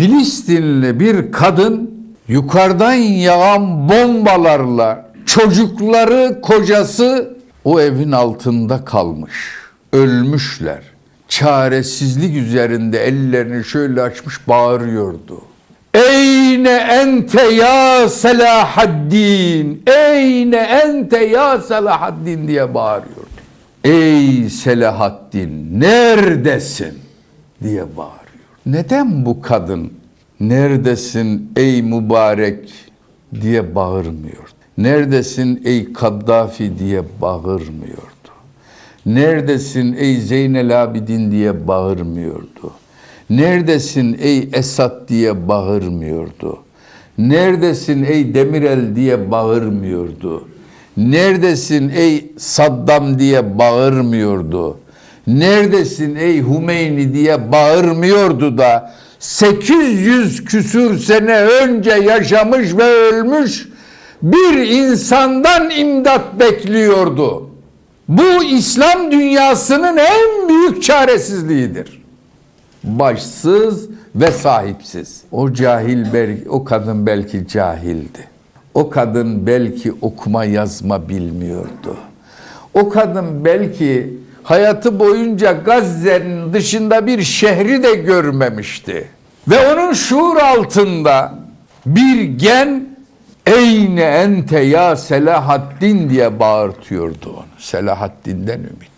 Filistinli bir kadın yukarıdan yağan bombalarla çocukları, kocası o evin altında kalmış. Ölmüşler. Çaresizlik üzerinde ellerini şöyle açmış bağırıyordu. Eyne ente ya Selahaddin. Eyne ente ya Selahaddin diye bağırıyordu. Ey Selahaddin neredesin diye bağırıyor. Neden bu kadın neredesin ey mübarek diye bağırmıyordu? Neredesin ey Kaddafi diye bağırmıyordu? Neredesin ey Zeynel Abidin diye bağırmıyordu. Neredesin ey Esat diye bağırmıyordu. Neredesin ey Demirel diye bağırmıyordu. Neredesin ey Saddam diye bağırmıyordu. Neredesin ey Hümeyni diye bağırmıyordu da 800 küsür sene önce yaşamış ve ölmüş bir insandan imdat bekliyordu. Bu İslam dünyasının en büyük çaresizliğidir. Başsız ve sahipsiz. O cahil belki, o kadın belki cahildi. O kadın belki okuma yazma bilmiyordu. O kadın belki hayatı boyunca Gazze'nin dışında bir şehri de görmemişti. Ve onun şuur altında bir gen Eyne ente ya Selahaddin diye bağırtıyordu onu. Selahaddin'den ümit.